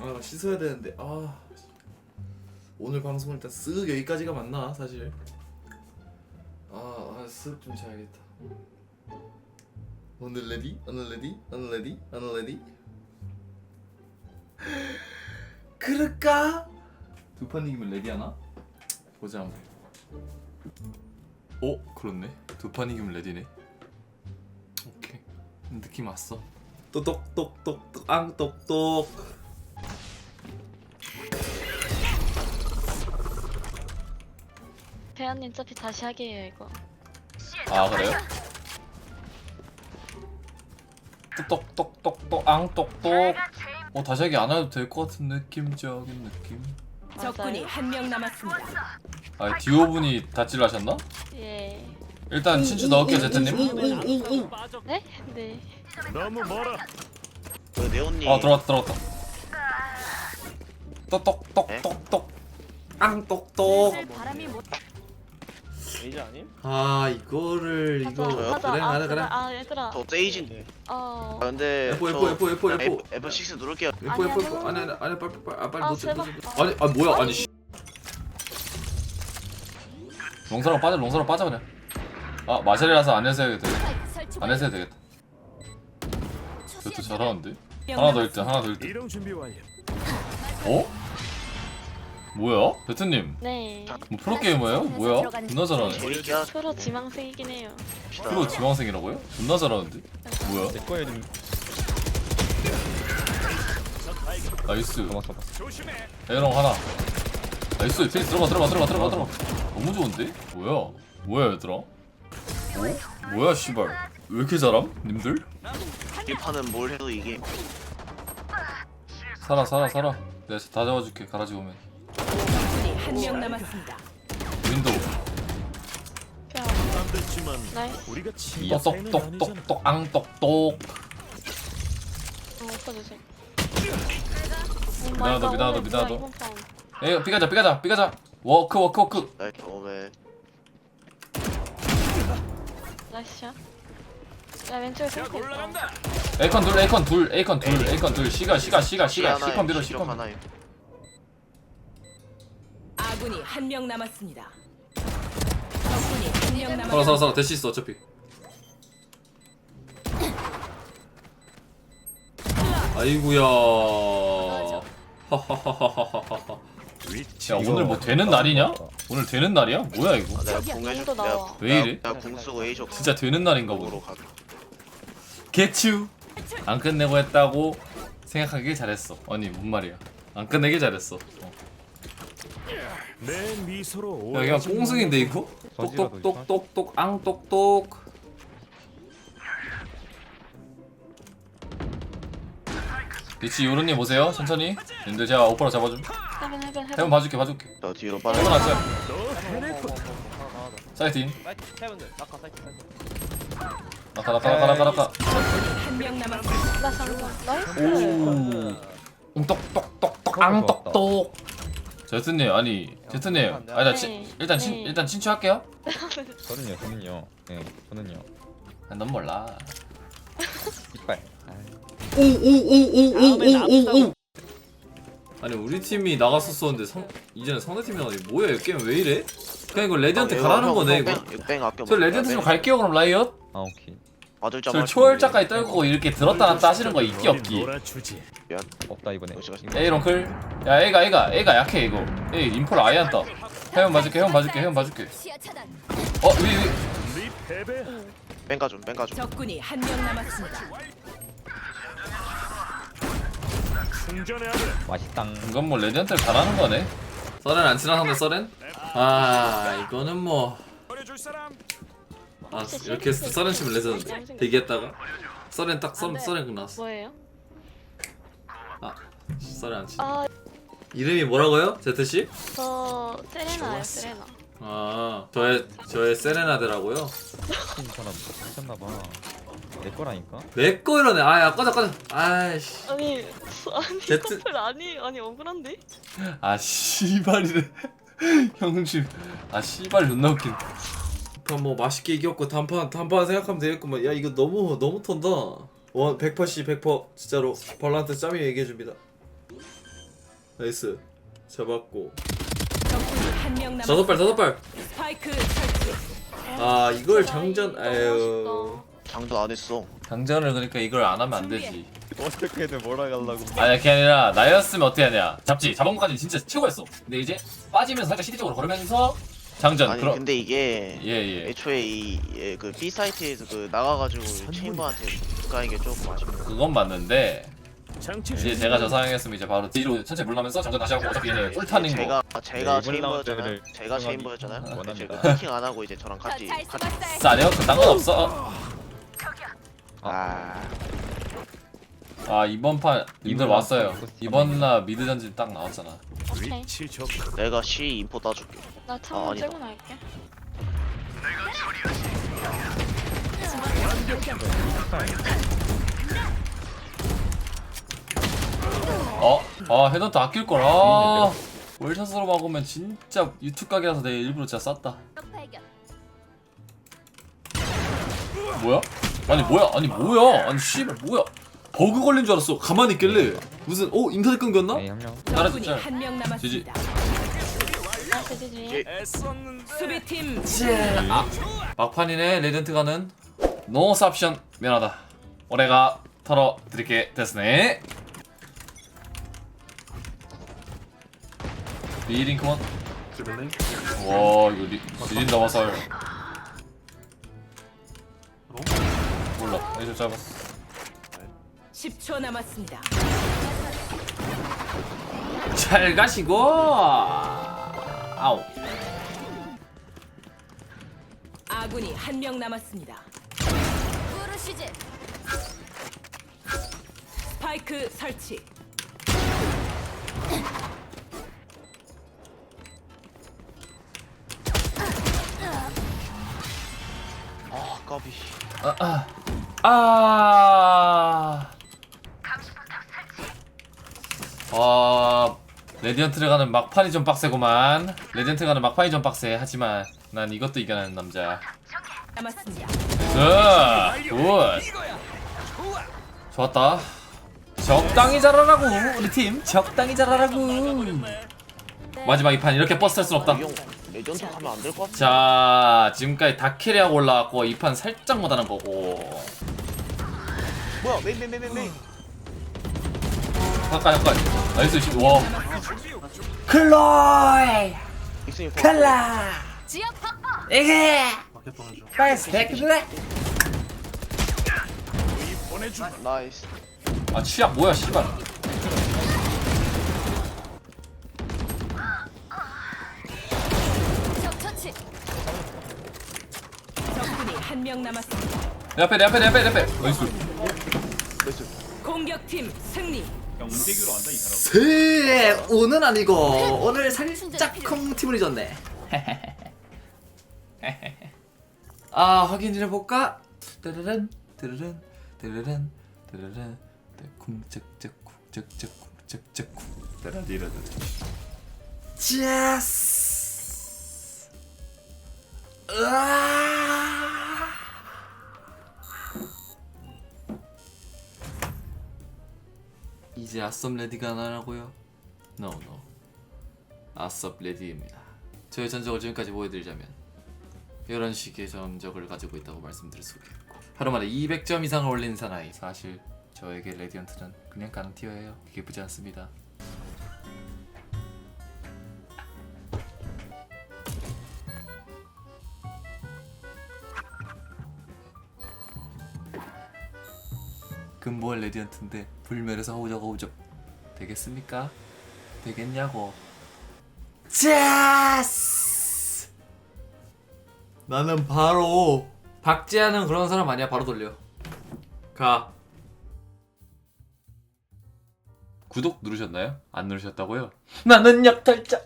아 씻어야 되는데. 아. 오늘 방송 일단 쓱 여기까지가 맞나 사실. 아쓱좀 자야겠다. 오늘 레디? 오늘 레디? 오늘 레디? 오늘 레디? 그럴까? 두 판 이기면 레디 하나? 보자 한번. 어 그렇네. 두 판 이기면 레디네. 오케이. 느낌 왔어. 똑똑똑똑똑. 앙똑똑 태연님 어차피 다시 하게요 이거. 아 그래요? 똑똑똑똑똑 앙똑똑 어 다시 하기 안 해도 될 것 같은 느낌적인 느낌 적군이 맞아요? 한 명 남았습니다. 아 디오분이 다찌를 하셨나? 예. 일단 친추 넣을게요 제트님 네? 네. 너무 멀어. 그 네온님 어 들어왔다 들어왔다 똑똑똑똑똑 앙똑똑 바람이 못 이제 아님? 아 이거를 하자. 이거 하자. 그래 아, 그래 그래 아 얘들아. 저 세이지인데 어. 아 근데 F, 저 F, F, F, F. F, F6 누를게요 예뻐 아니야, 예뻐 너무- 예뻐 아니 아니 아니 빨리 빨리 아 빨리 아, 놓쳐 제발. 놓쳐 아니 아 뭐야 아니 씨 롱사랑 빠져 롱사랑 빠져 그냥 아 마샬이라서 안에서 해도 되겠다 안에서 해도 되겠다 저도 잘하는데 하나 더 1등 하나 더 1등 이동 준비 완료. 어? 뭐야? 베트님 네. 뭐 프로게이머예요? 뭐야? 존나 잘하네 프로 지망생이긴 해요. 프로 지망생이라고요? 존나 잘하는데? 뭐야? 내 거에 좀 나이스. 에롱 하나 나이스 필 들어가 들어가 들어가 들어가 들어가 너무 좋은데? 뭐야? 뭐야 얘들아? 어? 뭐야 씨발 왜 이렇게 잘함? 님들? 이 판은 뭘 해도 이게 살아 살아 살아 내가 다 잡아줄게 가라지 오면 한 명 남았습니다. 윈도우 뼈. 안 됐지만 나이스. 우리가. 똑똑똑똑똑 앙똑똑 어, 미안하다. 이번 판. 에이 삐가자 삐가자 삐가자 워크 워크 워크 나이트 오메 나이스 샷. 야 왼쪽에 자 탱크 있다. 올라간다. 에이컨 둘 에이컨 둘 에이컨 둘 에이컨 둘 시가 시가 시가 시컨 밀어 시컨 하나에 아군이 한 명 남았습니다. 적군이 한명 살아 남았습니다. 살아 살아 대시 있어 어차피 아이구야 하하하하하하. 야 오늘 뭐 되는 날이냐? 오늘 되는 날이야? 뭐야 이거 아, 내가 또 나와. 왜 이래? 내가 궁 쓰고 A적 진짜 되는 날인가 으로 보다 가게 개추 안 끝내고 했다고 생각하길 잘했어 아니 뭔 말이야 안 끝내길 잘했어 어. 내 미소로 야 그냥 뽕승인데 이거? 똑똑똑똑똑 앙똑똑. 리치 요런님 오세요 천천히. 님들 제가 오퍼로 잡아줌. 해븐. 봐줄게 봐줄게. 나 뒤로 해본 빠져 왔어요 낙하 사이트 사이트. 나가 나가 나가 나가 나가 적군이 한명 남았습니다. 나 상관. 나이스. 오. 웅똑똑똑똑 앙똑똑 제트님 아니 제트님 아니 나 네. 일단 친, 네. 일단 친추할게요. 저는요, 저는요. 예, 저는요. 아, 넌 몰라. 이빨. 아이, 다음에 나부터 아니 우리 팀이 나갔었었는데 상, 이제는 상대 팀이 나니 뭐야 이 게임 왜 이래? 그냥 이거 레디한테 가라는 거네 이거. 저 레디한테 좀 갈게요 그럼 라이엇. 아 오케이. 맞을 줄 저 알았지. 초월자까지 떨고 이렇게 들었다 놨다 하시는 거 있기 없기. 없다 이번에. 에이 롱클 야 A가 A가 A가 약해 이거 에이 인폴 아예 안떠 해원 봐줄게 해원 봐줄게 해원 봐줄게 어 위, 위. 네 패배. 뺑 가 좀 뺑 가 좀 적군이 한 명 남았습니다. 맛있당. 이건 뭐 레디한테 가라는 거네 서렌 안 친한 상대 서렌? 아 이거는 뭐. 아, 이렇게 해서 서렌 치면 레전드 대기했다가 서렌 딱 서, 서렌 끝 나왔어 뭐예요? 아 서렌 안 치. 아, 이름이 뭐라고요? 제트씨? 저 세레나요, 세레나. 아 저의 저의 세레나데라고요? 이 사람 미쳤나봐. 내 거라니까. 내 거 이러네 아 야 꺼져 꺼져 아이씨 아니, 아니 제트- 커플 아니, 아니 억울한데? 아 씨발이래 형님 아 씨발 존나 웃긴 단판 뭐 맛있게 이겼고 단판 단판 생각하면 되겠구만 야 이거 너무 너무 턴다. 원 100%씨 100% 진짜로 발란트 짬이 얘기해줍니다. 나이스. 잡았고. 적군이 한명 남았습니다. 다섯 발 다섯 발아 스파이크 설치. 이걸 장전 너무 아유. 장도 안 했어. 장전을 그러니까 이걸 안 하면 안 되지. 어떻게든 몰아가려고. 아니 그게 아니라 나였으면 어떻게 하냐. 잡지. 잡은 것까지 진짜 최고였어. 근데 이제 빠지면서 살짝 시대 쪽으로 걸으면서 장전 아니 그럼 근데 이게 예예 애초에 이그 B 사이트에서 그 나가가지고 체인버한테 가는 게 조금 아쉽네. 그건 맞는데 이제 제가 저 상황이었으면 이제 바로 뒤로 천천히 물러나면서 장전 다시 하고 어차피 얘네 꿀타는 거 제가 제가 네, 이번 체인버였잖아요. 라운드를 제가 체인버였잖아요. 원합니다. 이제 그 피킹 안 하고 이제 저랑 같이 잘 같이 쏘았어요. 싸려? 그딴 건 없어 아 아 이번 판 이번 왔어요 이번 나 미드 전진 딱 나왔잖아 오케이. 내가 C 인포 따줄게. 나 아, 창문 아니다. 째고 날게. 어? 아 헤드헌터 아낄 걸 아 월샷으로 막으면 진짜 유튜브 각이라서 내가 일부러 진짜 쌌다 뭐야? 아니 뭐야? 아니 뭐야? 아니 씨발 뭐야? 버그 걸린 줄 알았어. 가만히 있길래. 무슨 어 인터넷 끊겼나? 명. 따라 적군이 진짜 한명 남았습니다. 나 제지지. 애썼는데. 수비팀. 아, 막판이네 레전트가는. 노 삽션. 미안하다. 올해가 털어 드릴게. 됐으네. 리링크원 와 이거 리, 리린다 화살 몰라. 애들 잡았어 10초 남았습니다. 잘 가시고 아우 아군이 한 명 남았습니다. 스파이크 설치. 아 까비. 아, 아. 아, 레디언트를 가는 막판이 좀 빡세구만. 레디언트 가는 막판이 좀 빡세. 하지만 난 이것도 이겨내는 남자. 남았습니다. 굿, 굿. 좋았다. 적당히 잘하라고 우리 팀. 적당히 잘하라고. 마지막 이 판 이렇게 버스 탈순 없다. 이형 레전드 하면 안 될 것 같아. 자, 지금까지 다 캐리하고 올라왔고 이 판 살짝 못하는 거고. 뭐야 메인 메인 메인 메인 메인. 잠깐 잠깐. 나이스 씨. 와. 클로이. 클라. 이게. 빨리 스택들래. 나이스. 아 취약 뭐야 씨발. 적군이 한 명 남았습니다. 내 앞에 내 앞에 내 앞에 내 앞에. 나이스. 공격팀 승리. 세 오는 아니고 오늘 살짝 콩 팀을 잊었네. 아 확인해 볼까? 따르란 따르란 따르란 따르란 쿵짝짝 쿵짝짝 쿵짝짝 쿵 따라디라다. 제스. 으아. 이제 아썸 레디가 나라고요? No no. 아썸 레디입니다. 저의 전적을 지금까지 보여드리자면 이런 식의 전적을 가지고 있다고 말씀드릴 수 있고 하루 만에 200점 이상을 올린 사나이 사실 저에게 레디언트는 그냥 강티어예요. 기쁘지 않습니다. 근보할 레디언트인데 불멸에서 허우적 허우적 되겠습니까? 되겠냐고 제스. 나는 바로 박제하는 그런 사람 아니야 바로 돌려 가 구독 누르셨나요? 안 누르셨다고요? 나는 약탈자